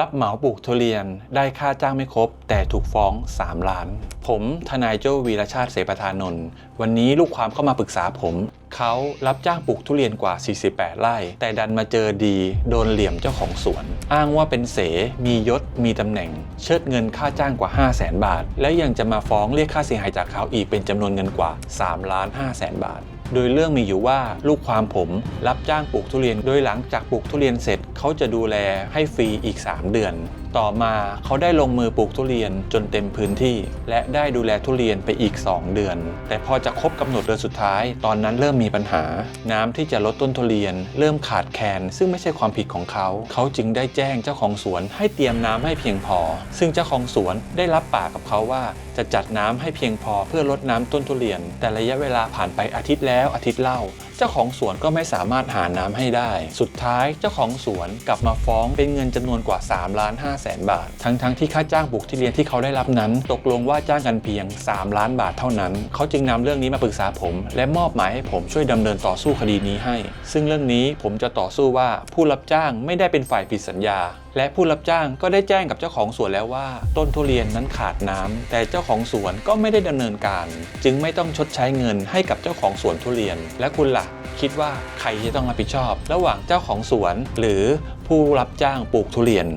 รับเหมาปลูกทุเรียนได้ค่าจ้างไม่ครบ แต่ถูกฟ้อง 3 ล้าน ผมทนายโจวีรชาติเสปทานนท์วันนี้ลูกความเข้ามาปรึกษาผม เขารับจ้างปลูกทุเรียนกว่า 48 ไร่ แต่ดันมาเจอดีโดนเหลี่ยมเจ้าของสวน อ้างว่าเป็นเสมียศมีตำแหน่ง เชิดเงินค่าจ้างกว่า 5 0 0แสนบาท และยังจะมาฟ้องเรียกค่าเสียหายจากเขาอีกเป็นจำนวนเงินกว่า 3 ล้าน5แสนบาท โดยเรื่องมีอยู่ว่าลูกความผมรับจ้างปลูกทุเรียน โดยหลังจากปลูกทุเรียนเสร็จเขาจะดูแลให้ฟรีอีก 3 เดือน ต่อมาเขาได้ลงมือปลูกทุเรียนจนเต็มพื้นที่ และได้ดูแลทุเรียนไปอีก 2 เดือน แต่พอจะครบกำหนดเดือนสุดท้าย ตอนนั้นเริ่มมีปัญหา น้ำที่จะลดต้นทุเรียน เริ่มขาดแคลนซึ่งไม่ใช่ความผิดของเขา เขาจึงได้แจ้งเจ้าของสวนให้เตรียมน้ำให้เพียงพอ ซึ่งเจ้าของสวนได้รับปากกับเขาว่า จะจัดน้ำให้เพียงพอเพื่อลดน้ำต้นทุเรียน แต่ระยะเวลาผ่านไปอาทิตย์แล้วอาทิตย์เล่าเจ้าของสวนก็ไม่สามารถหาน้ำให้ได้ สุดท้ายเจ้าของสวนกลับมาฟ้องเป็นเงินจำนวนกว่า3ล้าน5แสนบาท ทั้งๆทที่ค่าจ้างปลูกทุเรียนที่เขาได้รับนั้น ตกลงว่าจ้างกันเพียง 3 ล้านบาทเท่านั้น เขาจึงนำเรื่องนี้มาปรึกษาผม และมอบหมายให้ผมช่วยดำเนินต่อสู้คดีนี้ให้ ซึ่งเรื่องนี้ผมจะต่อสู้ว่าผู้รับจ้างไม่ได้เป็นฝ่ายผิดสัญญา และผู้รับจ้างก็ได้แจ้งกับเจ้าของสวนแล้วว่า ต้นทุเรียนนั้นขาดน้ำแต่เจ้าของสวนก็ไม่ได้ดำเนินการ จึงไม่ต้องชดใช้เงินให้กับเจ้าของสวนทุเรียน และคุณล่ะ คิดว่าใครจะต้องรับผิดชอบ ระหว่างเจ้าของสวน หรือผู้รับจ้างปลูกทุเรียน